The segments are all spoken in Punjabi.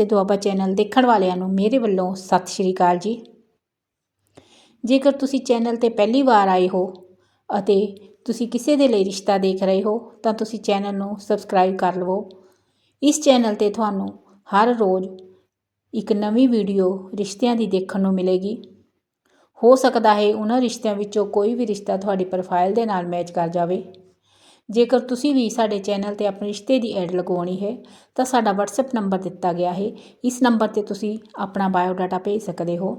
ਰਿਸ਼ਤੇ ਦੁਆਬਾ ਚੈਨਲ ਦੇਖਣ ਵਾਲਿਆਂ ਨੂੰ ਮੇਰੇ ਵੱਲੋਂ ਸਤਿ ਸ਼੍ਰੀ ਅਕਾਲ ਜੀ। ਜੇਕਰ ਤੁਸੀਂ ਚੈਨਲ ਤੇ ਪਹਿਲੀ ਵਾਰ ਆਏ ਹੋ ਅਤੇ ਤੁਸੀਂ ਕਿਸੇ ਦੇ ਲਈ ਰਿਸ਼ਤਾ ਦੇਖ ਰਹੇ ਹੋ, ਤਾਂ ਤੁਸੀਂ ਚੈਨਲ ਨੂੰ ਸਬਸਕ੍ਰਾਈਬ ਕਰ ਲਵੋ। ਇਸ ਚੈਨਲ ਤੇ ਤੁਹਾਨੂੰ ਹਰ ਰੋਜ਼ ਇੱਕ ਨਵੀਂ ਵੀਡੀਓ ਰਿਸ਼ਤਿਆਂ ਦੀ ਦੇਖਣ ਨੂੰ ਮਿਲੇਗੀ। ਹੋ ਸਕਦਾ ਹੈ ਉਹਨਾਂ ਰਿਸ਼ਤਿਆਂ ਵਿੱਚੋਂ ਕੋਈ ਵੀ ਰਿਸ਼ਤਾ ਤੁਹਾਡੀ ਪ੍ਰੋਫਾਈਲ ਦੇ ਨਾਲ ਮੈਚ ਕਰ ਜਾਵੇ। ਜੇਕਰ ਤੁਸੀਂ ਵੀ ਸਾਡੇ ਚੈਨਲ ਤੇ ਆਪਣੇ ਰਿਸ਼ਤੇ ਦੀ ਐਡ ਲਗਵਾਉਣੀ ਹੈ, ਤਾਂ ਸਾਡਾ WhatsApp ਨੰਬਰ ਦਿੱਤਾ ਗਿਆ ਹੈ। ਇਸ ਨੰਬਰ ਤੇ ਤੁਸੀਂ ਆਪਣਾ ਬਾਇਓਡਾਟਾ ਭੇਜ ਸਕਦੇ ਹੋ।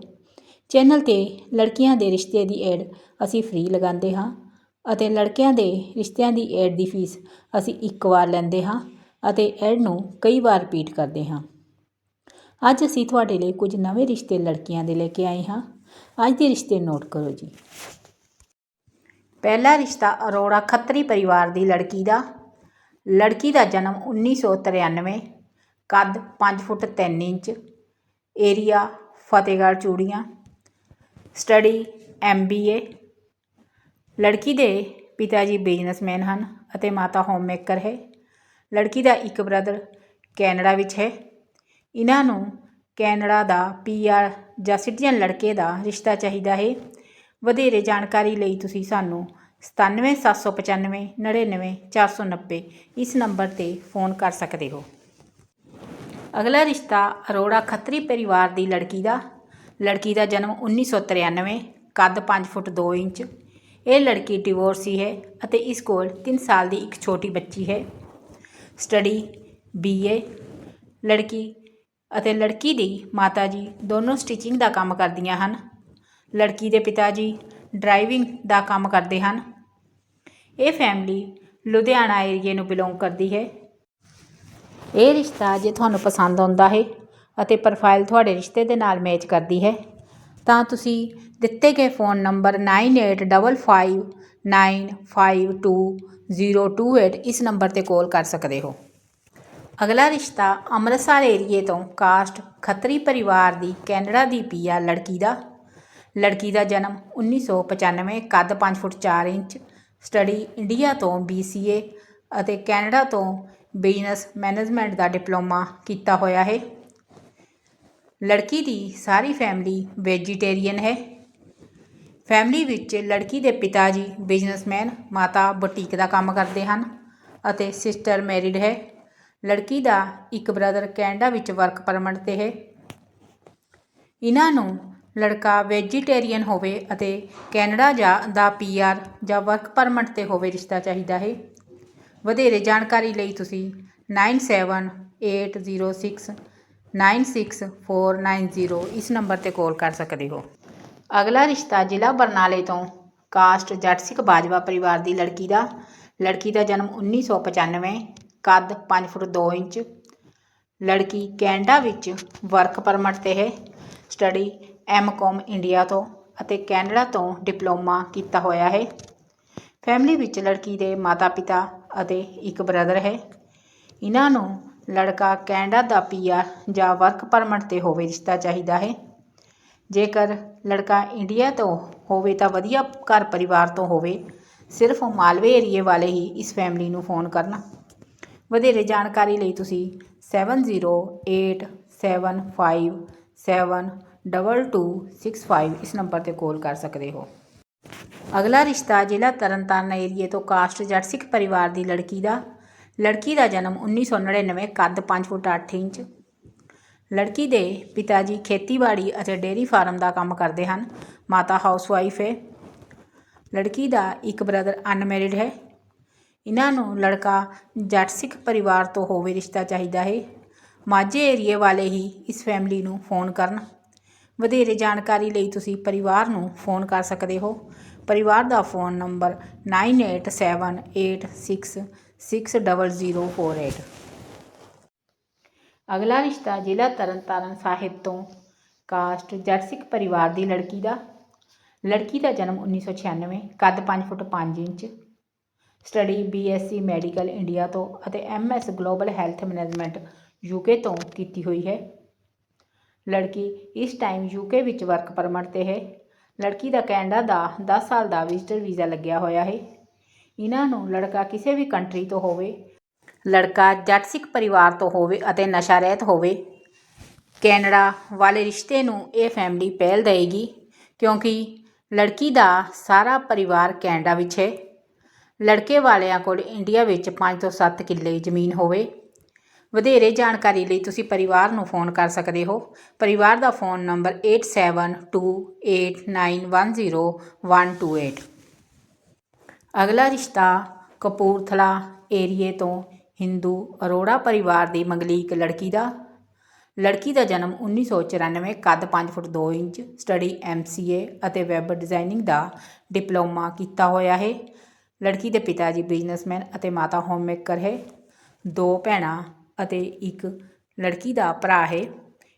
ਚੈਨਲ ਤੇ ਲੜਕੀਆਂ ਦੇ ਰਿਸ਼ਤੇ ਦੀ ਐਡ ਅਸੀਂ ਫ੍ਰੀ ਲਗਾਉਂਦੇ ਹਾਂ ਅਤੇ ਲੜਕਿਆਂ ਦੇ ਰਿਸ਼ਤਿਆਂ ਦੀ ਐਡ ਦੀ ਫੀਸ ਅਸੀਂ ਇੱਕ ਵਾਰ ਲੈਂਦੇ ਹਾਂ ਅਤੇ ਐਡ ਨੂੰ ਕਈ ਵਾਰ ਰਿਪੀਟ ਕਰਦੇ ਹਾਂ। ਅੱਜ ਅਸੀਂ ਤੁਹਾਡੇ ਲਈ ਕੁਝ ਨਵੇਂ ਰਿਸ਼ਤੇ ਲੜਕੀਆਂ ਦੇ ਲੈ ਕੇ ਆਏ ਹਾਂ। ਅੱਜ ਦੇ ਰਿਸ਼ਤੇ ਨੋਟ ਕਰੋ ਜੀ। ਪਹਿਲਾ ਰਿਸ਼ਤਾ ਅਰੋੜਾ ਖੱਤਰੀ ਪਰਿਵਾਰ ਦੀ ਲੜਕੀ ਦਾ। ਲੜਕੀ ਦਾ ਜਨਮ 1993 ਕੱਦ 5 foot 3 inch, area Fatehgarh Churian, study MBA ਲੜਕੀ ਦੇ ਪਿਤਾ ਜੀ ਬਿਜ਼ਨਸਮੈਨ ਹਨ ਅਤੇ ਮਾਤਾ ਹੋਮਮੇਕਰ ਹੈ। ਲੜਕੀ ਦਾ ਇੱਕ ਬ੍ਰਦਰ ਕੈਨੇਡਾ ਵਿੱਚ ਹੈ। ਇਹਨਾਂ ਨੂੰ ਕੈਨੇਡਾ ਦਾ ਪੀਆਰ ਜਾਂ ਸਿਟੀਜ਼ਨ ਲੜਕੇ ਦਾ ਰਿਸ਼ਤਾ ਚਾਹੀਦਾ ਹੈ। ਵਧੇਰੇ ਜਾਣਕਾਰੀ ਲਈ ਤੁਸੀਂ ਸਾਨੂੰ 97795 99490 ਇਸ ਨੰਬਰ ਤੇ ਫੋਨ ਕਰ ਸਕਦੇ ਹੋ। ਅਗਲਾ ਰਿਸ਼ਤਾ ਅਰੋੜਾ ਖੱਤਰੀ ਪਰਿਵਾਰ ਦੀ ਲੜਕੀ ਦਾ। ਲੜਕੀ ਦਾ ਜਨਮ 1993 ਕੱਦ 5 ਫੁੱਟ 2 ਇੰਚ। ਇਹ ਲੜਕੀ ਡਿਵੋਰਸੀ ਹੈ ਅਤੇ ਇਸ ਕੋਲ 3 ਸਾਲ ਦੀ ਇੱਕ ਛੋਟੀ ਬੱਚੀ ਹੈ। ਸਟੱਡੀ ਬੀਏ ਲੜਕੀ ਅਤੇ ਲੜਕੀ ਦੀ ਮਾਤਾ ਜੀ ਦੋਨੋਂ ਸਟਿਚਿੰਗ ਦਾ ਕੰਮ ਕਰਦੀਆਂ ਹਨ। ਲੜਕੀ ਦੇ ਪਿਤਾ ਜੀ ਡਰਾਈਵਿੰਗ ਦਾ ਕੰਮ ਕਰਦੇ ਹਨ। ਇਹ ਫੈਮਿਲੀ ਲੁਧਿਆਣਾ ਏਰੀਏ ਨੂੰ ਬਿਲੋਂਗ ਕਰਦੀ ਹੈ। ਇਹ ਰਿਸ਼ਤਾ ਜੇ ਤੁਹਾਨੂੰ ਪਸੰਦ ਆਉਂਦਾ ਹੈ ਅਤੇ ਪ੍ਰੋਫਾਈਲ ਤੁਹਾਡੇ ਰਿਸ਼ਤੇ ਦੇ ਨਾਲ ਮੈਚ ਕਰਦੀ ਹੈ, ਤਾਂ ਤੁਸੀਂ ਦਿੱਤੇ ਗਏ ਫੋਨ ਨੰਬਰ 9855952028 ਇਸ ਨੰਬਰ ਤੇ ਕਾਲ ਕਰ ਸਕਦੇ ਹੋ। ਅਗਲਾ ਰਿਸ਼ਤਾ ਅੰਮ੍ਰਿਤਸਰ ਏਰੀਏ ਤੋਂ ਕਾਸਟ ਖੱਤਰੀ ਪਰਿਵਾਰ ਦੀ ਕੈਨੇਡਾ ਦੀ ਪੀਆ ਲੜਕੀ ਦਾ ਲੜਕੀ ਦਾ ਜਨਮ 1995 ਕੱਦ 5 ਫੁੱਟ 4 ਇੰਚ, ਸਟੱਡੀ ਇੰਡੀਆ ਤੋਂ BCA ਅਤੇ ਕੈਨੇਡਾ ਤੋਂ ਬਿਜ਼ਨਸ ਮੈਨੇਜਮੈਂਟ ਦਾ ਡਿਪਲੋਮਾ ਕੀਤਾ ਹੋਇਆ ਹੈ। ਲੜਕੀ ਦੀ ਸਾਰੀ ਫੈਮਿਲੀ ਵੈਜੀਟੇਰੀਅਨ ਹੈ। ਫੈਮਿਲੀ ਵਿੱਚ ਲੜਕੀ ਦੇ ਪਿਤਾ ਜੀ ਬਿਜ਼ਨਸਮੈਨ, ਮਾਤਾ ਬੁਟੀਕ ਦਾ ਕੰਮ ਕਰਦੇ ਹਨ ਅਤੇ ਸਿਸਟਰ ਮੈਰਿਡ ਹੈ। ਲੜਕੀ ਦਾ ਇੱਕ ਬ੍ਰਦਰ ਕੈਨੇਡਾ ਵਿੱਚ ਵਰਕ ਪਰਮਿਟ ਤੇ ਹੈ। ਇਹਨਾਂ ਨੂੰ ਲੜਕਾ ਵੈਜੀਟੇਰੀਅਨ ਹੋਵੇ ਅਤੇ ਕੈਨੇਡਾ ਜਾ ਦਾ ਪੀਆਰ ਜਾਂ ਵਰਕ ਪਰਮਿਟ ਤੇ ਹੋਵੇ ਰਿਸ਼ਤਾ ਚਾਹੀਦਾ ਹੈ। ਵਧੇਰੇ ਜਾਣਕਾਰੀ ਲਈ ਤੁਸੀਂ 9780696490 ਇਸ ਨੰਬਰ ਤੇ ਕਾਲ ਕਰ ਸਕਦੇ ਹੋ। ਅਗਲਾ ਰਿਸ਼ਤਾ ਜ਼ਿਲ੍ਹਾ ਬਰਨਾਲੇ ਤੋਂ ਕਾਸਟ ਜੱਟ ਸਿੱਖ ਬਾਜਵਾ ਪਰਿਵਾਰ ਦੀ ਲੜਕੀ ਦਾ। ਲੜਕੀ ਦਾ ਜਨਮ 1995 ਕੱਦ 5 ਫੁੱਟ 2 ਇੰਚ। ਲੜਕੀ ਕੈਨੇਡਾ ਵਿੱਚ ਵਰਕ ਪਰਮਿਟ ਤੇ ਹੈ। ਸਟੱਡੀ ਐਮਕਾਮ ਇੰਡੀਆ ਤੋਂ ਅਤੇ ਕੈਨੇਡਾ ਤੋਂ ਡਿਪਲੋਮਾ ਕੀਤਾ ਹੋਇਆ ਹੈ। ਫੈਮਿਲੀ ਵਿੱਚ ਲੜਕੀ ਦੇ ਮਾਤਾ-ਪਿਤਾ ਅਤੇ ਇੱਕ ਬ੍ਰਦਰ ਹੈ। ਇਹਨਾਂ ਨੂੰ ਲੜਕਾ ਕੈਨੇਡਾ ਦਾ ਪੀਆਰ ਜਾਂ ਵਰਕ ਪਰਮਿਟ ਤੇ ਹੋਵੇ ਰਿਸ਼ਤਾ ਚਾਹੀਦਾ ਹੈ। ਜੇਕਰ ਲੜਕਾ ਇੰਡੀਆ ਤੋਂ ਹੋਵੇ ਤਾਂ ਵਧੀਆ ਘਰ ਪਰਿਵਾਰ ਤੋਂ ਹੋਵੇ, ਸਿਰਫ ਮਾਲਵੇ ਏਰੀਏ ਵਾਲੇ ਹੀ ਇਸ ਫੈਮਿਲੀ ਨੂੰ ਫੋਨ ਕਰਨ। ਵਧੇਰੇ ਜਾਣਕਾਰੀ ਲਈ ਤੁਸੀਂ 7087572265 ਇਸ ਨੰਬਰ ਤੇ ਕਾਲ ਕਰ ਸਕਦੇ ਹੋ। ਅਗਲਾ ਰਿਸ਼ਤਾ ਜ਼ਿਲ੍ਹਾ ਤਰਨਤਾਰਨ ਏਰੀਏ ਤੋਂ ਕਾਸਟ ਜੱਟ ਸਿੱਖ ਪਰਿਵਾਰ ਦੀ ਲੜਕੀ ਦਾ। ਲੜਕੀ ਦਾ ਜਨਮ 1999 ਕੱਦ 5 ਫੁੱਟ 8 ਇੰਚ। ਲੜਕੀ ਦੇ ਪਿਤਾ ਜੀ ਖੇਤੀਬਾੜੀ ਅਤੇ ਡੇਅਰੀ ਫਾਰਮ ਦਾ ਕੰਮ ਕਰਦੇ ਹਨ। ਮਾਤਾ ਹਾਊਸਵਾਈਫ ਹੈ। ਲੜਕੀ ਦਾ ਇੱਕ ਬ੍ਰਦਰ ਅਨਮੈਰਿਡ ਹੈ। ਇਹਨਾਂ ਨੂੰ ਲੜਕਾ ਜੱਟ ਸਿੱਖ ਪਰਿਵਾਰ ਤੋਂ ਹੋਵੇ ਰਿਸ਼ਤਾ ਚਾਹੀਦਾ ਹੈ। ਮਾਝੇ ਏਰੀਏ ਵਾਲੇ ਹੀ ਇਸ ਫੈਮਿਲੀ ਨੂੰ ਫੋਨ ਕਰਨ। ਵਧੇਰੇ ਜਾਣਕਾਰੀ ਲਈ ਤੁਸੀਂ ਪਰਿਵਾਰ ਨੂੰ ਫੋਨ ਕਰ ਸਕਦੇ ਹੋ। ਪਰਿਵਾਰ ਦਾ ਫੋਨ ਨੰਬਰ 9878666048 ਅਗਲਾ ਰਿਸ਼ਤਾ ਜ਼ਿਲ੍ਹਾ ਤਰਨਤਾਰਨ ਸਾਹਿਬ ਤੋਂ ਕਾਸਟ ਜੱਟ ਸਿੱਖ ਪਰਿਵਾਰ ਦੀ ਲੜਕੀ ਦਾ। ਲੜਕੀ ਦਾ ਜਨਮ 1996 ਕੱਦ 5 foot 5 inch, study BSc medical India ਤੋਂ ਅਤੇ MS global health management UK ਤੋਂ ਕੀਤੀ ਹੋਈ ਹੈ। ਲੜਕੀ ਇਸ ਟਾਈਮ ਯੂਕੇ ਵਿੱਚ ਵਰਕ ਪਰਮਿਟ ਤੇ ਹੈ। ਲੜਕੀ ਦਾ ਕੈਨੇਡਾ ਦਾ 10 ਸਾਲ ਦਾ ਵਿਜ਼ਟਰ ਵੀਜ਼ਾ ਲੱਗਿਆ ਹੋਇਆ ਹੈ। ਇਹਨਾਂ ਨੂੰ ਲੜਕਾ ਕਿਸੇ ਵੀ ਕੰਟਰੀ ਤੋਂ ਹੋਵੇ, ਲੜਕਾ ਜੱਟ ਸਿੱਖ ਪਰਿਵਾਰ ਤੋਂ ਹੋਵੇ ਅਤੇ ਨਸ਼ਾ ਰਹਿਤ ਹੋਵੇ, ਕੈਨੇਡਾ ਵਾਲੇ ਰਿਸ਼ਤੇ ਨੂੰ ਇਹ ਫੈਮਿਲੀ ਪਹਿਲ ਦੇਵੇਗੀ ਕਿਉਂਕਿ ਲੜਕੀ ਦਾ ਸਾਰਾ ਪਰਿਵਾਰ ਕੈਨੇਡਾ ਵਿੱਚ ਹੈ। ਲੜਕੇ ਵਾਲਿਆਂ ਕੋਲ ਇੰਡੀਆ ਵਿੱਚ 5 ਤੋਂ 7 ਕਿੱਲੇ ਜ਼ਮੀਨ ਹੋਵੇ। ਵਧੇਰੇ ਜਾਣਕਾਰੀ ਲਈ ਤੁਸੀਂ ਪਰਿਵਾਰ ਨੂੰ ਫੋਨ ਕਰ ਸਕਦੇ ਹੋ। ਪਰਿਵਾਰ ਦਾ ਫੋਨ ਨੰਬਰ 8728910128 ਅਗਲਾ ਰਿਸ਼ਤਾ ਕਪੂਰਥਲਾ ਏਰੀਏ ਤੋਂ ਹਿੰਦੂ ਅਰੋੜਾ ਪਰਿਵਾਰ ਦੀ ਮੰਗਲੀਕ ਲੜਕੀ ਦਾ। ਲੜਕੀ ਦਾ ਜਨਮ 1994 ਕੱਦ 5 ਫੁੱਟ 2 ਇੰਚ, ਸਟੱਡੀ ਐਮਸੀਏ ਅਤੇ ਵੈਬ ਡਿਜ਼ਾਈਨਿੰਗ ਦਾ ਡਿਪਲੋਮਾ ਕੀਤਾ ਹੋਇਆ ਹੈ। ਲੜਕੀ ਦੇ ਪਿਤਾ ਜੀ ਬਿਜ਼ਨਸਮੈਨ ਅਤੇ ਮਾਤਾ ਹੋਮਮੇਕਰ ਹੈ। ਦੋ ਭੈਣਾਂ ਅਤੇ ਇੱਕ ਲੜਕੀ ਦਾ ਭਰਾ ਹੈ।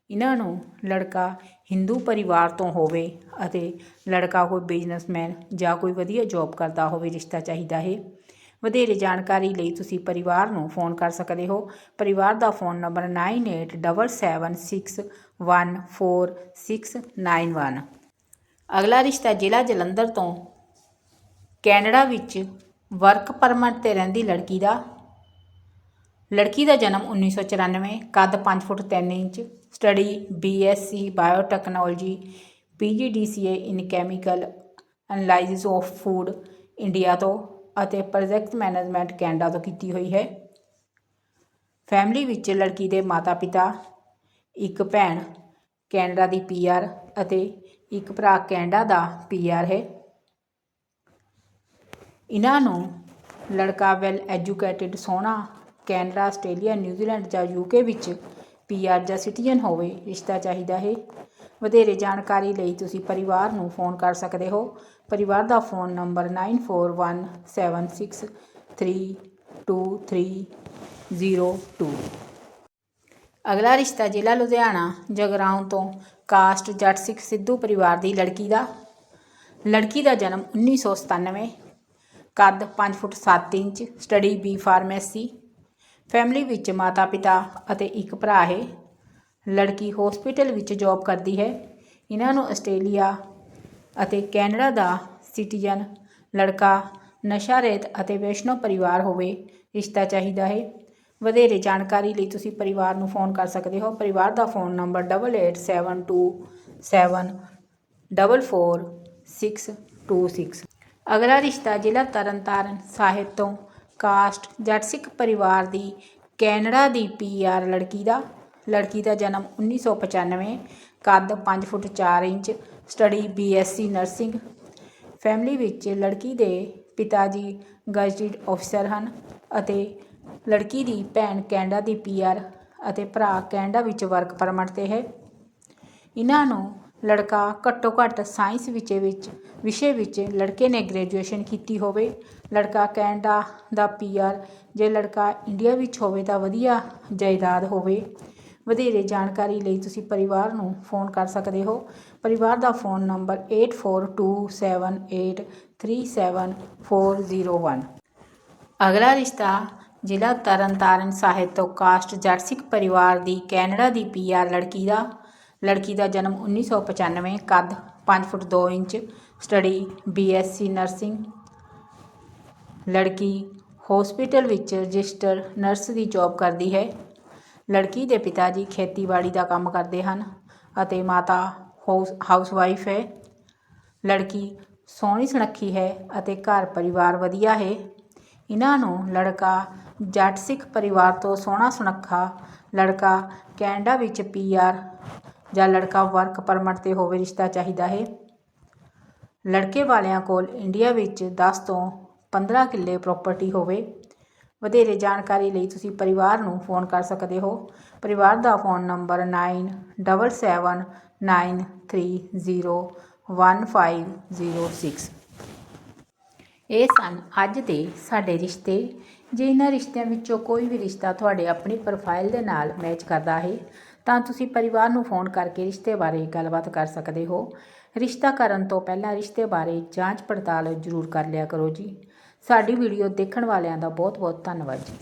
ਇਹਨਾਂ ਨੂੰ ਲੜਕਾ ਹਿੰਦੂ ਪਰਿਵਾਰ ਤੋਂ ਹੋਵੇ ਅਤੇ ਲੜਕਾ ਕੋਈ ਬਿਜ਼ਨਸਮੈਨ ਜਾਂ ਕੋਈ ਵਧੀਆ ਜੌਬ ਕਰਦਾ ਹੋਵੇ, ਰਿਸ਼ਤਾ ਚਾਹੀਦਾ ਹੈ। ਵਧੇਰੇ ਜਾਣਕਾਰੀ ਲਈ ਤੁਸੀਂ ਪਰਿਵਾਰ ਨੂੰ ਫੋਨ ਕਰ ਸਕਦੇ ਹੋ। ਪਰਿਵਾਰ ਦਾ ਫੋਨ ਨੰਬਰ 9877614691 ਅਗਲਾ ਰਿਸ਼ਤਾ ਜ਼ਿਲ੍ਹਾ ਜਲੰਧਰ ਤੋਂ ਕੈਨੇਡਾ ਵਿੱਚ ਵਰਕ ਪਰਮਿਟ ਤੇ ਰਹਿੰਦੀ ਲੜਕੀ ਦਾ ਲੜਕੀ ਦਾ ਜਨਮ 1994 ਕੱਦ 5 foot 3 inch, study BSc, biotechnology, PGDCA in chemical analysis of food India ਤੋਂ ਅਤੇ ਪ੍ਰੋਜੈਕਟ ਮੈਨੇਜਮੈਂਟ ਕੈਨੇਡਾ ਤੋਂ ਕੀਤੀ ਹੋਈ ਹੈ। ਫੈਮਿਲੀ ਵਿੱਚ ਲੜਕੀ ਦੇ ਮਾਤਾ-ਪਿਤਾ, ਇੱਕ ਭੈਣ ਕੈਨੇਡਾ ਦੀ ਪੀਆਰ ਅਤੇ ਇੱਕ ਭਰਾ ਕੈਨੇਡਾ ਦਾ ਪੀਆਰ ਹੈ। ਇਹਨਾਂ ਨੂੰ ਲੜਕਾ ਵੈਲ ਐਜੂਕੇਟਿਡ, ਸੋਹਣਾ ਕੈਨੇਡਾ ਆਸਟ੍ਰੇਲੀਆ ਨਿਊਜ਼ੀਲੈਂਡ ਜਾਂ ਯੂਕੇ ਵਿੱਚ ਪੀਆਰ ਜਾਂ ਸਿਟੀਜ਼ਨ ਹੋਵੇ ਰਿਸ਼ਤਾ ਚਾਹੀਦਾ ਹੈ ਵਧੇਰੇ ਜਾਣਕਾਰੀ ਲਈ ਤੁਸੀਂ ਪਰਿਵਾਰ ਨੂੰ ਫੋਨ ਕਰ ਸਕਦੇ ਹੋ ਪਰਿਵਾਰ ਦਾ ਫੋਨ ਨੰਬਰ 9417632302 ਅਗਲਾ ਰਿਸ਼ਤਾ ਜ਼ਿਲ੍ਹਾ ਲੁਧਿਆਣਾ ਜਗਰਾਉਂ ਤੋਂ ਕਾਸਟ ਜੱਟ ਸਿੱਖ ਸਿੱਧੂ ਪਰਿਵਾਰ ਦੀ ਲੜਕੀ ਦਾ ਲੜਕੀ ਦਾ ਜਨਮ 1997 ਕੱਦ 5 foot 7 inch study B pharmacy family ਵਿੱਚ ਮਾਤਾ ਪਿਤਾ ਅਤੇ ਇੱਕ ਭਰਾ ਹੈ। ਲੜਕੀ ਹਸਪੀਟਲ ਵਿੱਚ ਜੌਬ ਕਰਦੀ ਹੈ। ਇਹਨਾਂ ਨੂੰ ਆਸਟ੍ਰੇਲੀਆ ਅਤੇ ਕੈਨੇਡਾ ਦਾ ਸਿਟੀਜ਼ਨ ਲੜਕਾ ਨਸ਼ਾ ਰਹਿਤ ਅਤੇ ਵੈਸ਼ਨੋ ਪਰਿਵਾਰ ਹੋਵੇ ਰਿਸ਼ਤਾ ਚਾਹੀਦਾ ਹੈ। ਵਧੇਰੇ ਜਾਣਕਾਰੀ ਲਈ ਤੁਸੀਂ ਪਰਿਵਾਰ ਨੂੰ ਫੋਨ ਕਰ ਸਕਦੇ ਹੋ। ਪਰਿਵਾਰ ਦਾ ਫੋਨ ਨੰਬਰ 8872744626 ਅਗਲਾ ਰਿਸ਼ਤਾ ਜ਼ਿਲ੍ਹਾ ਤਰਨਤਾਰਨ ਸਾਹਿਬ ਤੋਂ ਕਾਸਟ ਜੱਟ ਸਿੱਖ ਪਰਿਵਾਰ ਦੀ ਕੈਨੇਡਾ ਦੀ ਪੀਆਰ ਲੜਕੀ ਦਾ। ਲੜਕੀ ਦਾ ਜਨਮ 1995 ਕੱਦ 5 foot 4 inch, study BSc nursing. Family ਵਿੱਚ ਲੜਕੀ ਦੇ ਪਿਤਾ ਜੀ ਗਜ਼ਟਿਡ ਅਫਸਰ ਹਨ ਅਤੇ ਲੜਕੀ ਦੀ ਭੈਣ ਕੈਨੇਡਾ ਦੀ ਪੀਆਰ ਅਤੇ ਭਰਾ ਕੈਨੇਡਾ ਵਿੱਚ ਵਰਕ ਪਰਮਿਟ ਤੇ ਹੈ। ਇਹਨਾਂ ਨੂੰ ਲੜਕਾ ਘੱਟੋ ਘੱਟ ਸਾਇੰਸ ਵਿਸ਼ੇ ਵਿੱਚ ਵਿਸ਼ੇ ਵਿੱਚ ਲੜਕੇ ਨੇ ਗ੍ਰੈਜੂਏਸ਼ਨ ਕੀਤੀ ਹੋਵੇ। ਲੜਕਾ ਕੈਨੇਡਾ ਦਾ ਪੀਆਰ ਜੇ ਲੜਕਾ ਇੰਡੀਆ ਵਿੱਚ ਹੋਵੇ ਤਾਂ ਵਧੀਆ ਜਾਇਦਾਦ ਹੋਵੇ। ਵਧੇਰੇ ਜਾਣਕਾਰੀ ਲਈ ਤੁਸੀਂ ਪਰਿਵਾਰ ਨੂੰ ਫੋਨ ਕਰ ਸਕਦੇ ਹੋ। ਪਰਿਵਾਰ ਦਾ ਫੋਨ ਨੰਬਰ 8427837401 ਅਗਲਾ ਰਿਸ਼ਤਾ ਜ਼ਿਲ੍ਹਾ ਤਰਨਤਾਰਨ ਸਾਹਿਬ ਤੋਂ ਕਾਸਟ ਜੱਟ ਪਰਿਵਾਰ ਦੀ ਕੈਨੇਡਾ ਦੀ ਪੀਆਰ ਲੜਕੀ ਦਾ ਲੜਕੀ ਦਾ ਜਨਮ 1995 ਕੱਦ 5 foot 2 inch, study BSc nursing. ਲੜਕੀ ਹਸਪੀਟਲ ਵਿੱਚ ਰਜਿਸਟਰ ਨਰਸ ਦੀ ਜੌਬ ਕਰਦੀ ਹੈ। ਲੜਕੀ ਦੇ ਪਿਤਾ ਜੀ ਖੇਤੀਬਾੜੀ ਦਾ ਕੰਮ ਕਰਦੇ ਹਨ ਅਤੇ ਮਾਤਾ ਹਾਊਸ, ਹਾਊਸਵਾਈਫ ਹੈ। ਲੜਕੀ ਸੋਹਣੀ ਸੁਣੱਖੀ ਹੈ ਅਤੇ ਘਰ ਪਰਿਵਾਰ ਵਧੀਆ ਹੈ। ਇਹਨਾਂ ਨੂੰ ਲੜਕਾ ਜੱਟ ਸਿੱਖ ਪਰਿਵਾਰ ਤੋਂ ਸੋਹਣਾ ਸੁਨੱਖਾ ਲੜਕਾ ਕੈਨੇਡਾ ਵਿੱਚ ਪੀਆਰ ਜਾਂ ਲੜਕਾ ਵਰਕ ਪਰਮਿਟ ਤੇ ਹੋਵੇ ਰਿਸ਼ਤਾ ਚਾਹੀਦਾ ਹੈ। ਲੜਕੇ ਵਾਲਿਆਂ ਕੋਲ ਇੰਡੀਆ ਵਿੱਚ 10 ਤੋਂ 15 ਕਿੱਲੇ ਪ੍ਰਾਪਰਟੀ ਹੋਵੇ। ਵਧੇਰੇ ਜਾਣਕਾਰੀ ਲਈ ਤੁਸੀਂ ਪਰਿਵਾਰ ਨੂੰ ਫੋਨ ਕਰ ਸਕਦੇ ਹੋ। ਪਰਿਵਾਰ ਦਾ ਫੋਨ ਨੰਬਰ 9779301506 ਇਹ ਸਨ ਅੱਜ ਦੇ ਸਾਡੇ ਰਿਸ਼ਤੇ। ਜੇ ਇਹਨਾਂ ਰਿਸ਼ਤਿਆਂ ਵਿੱਚੋਂ ਕੋਈ ਵੀ ਰਿਸ਼ਤਾ ਤੁਹਾਡੇ ਆਪਣੀ ਪ੍ਰੋਫਾਈਲ ਦੇ ਨਾਲ ਮੈਚ ਕਰਦਾ ਹੈ ਤਾਂ ਤੁਸੀਂ ਪਰਿਵਾਰ ਨੂੰ ਫੋਨ ਕਰਕੇ ਰਿਸ਼ਤੇ ਬਾਰੇ ਗੱਲਬਾਤ ਕਰ ਸਕਦੇ ਹੋ। ਰਿਸ਼ਤਾ ਕਰਨ ਤੋਂ ਪਹਿਲਾਂ ਰਿਸ਼ਤੇ ਬਾਰੇ ਜਾਂਚ ਪੜਤਾਲ ਜ਼ਰੂਰ ਕਰ ਲਿਆ ਕਰੋ ਜੀ। ਸਾਡੀ ਵੀਡੀਓ ਦੇਖਣ ਵਾਲਿਆਂ ਦਾ ਬਹੁਤ ਬਹੁਤ ਧੰਨਵਾਦ ਜੀ।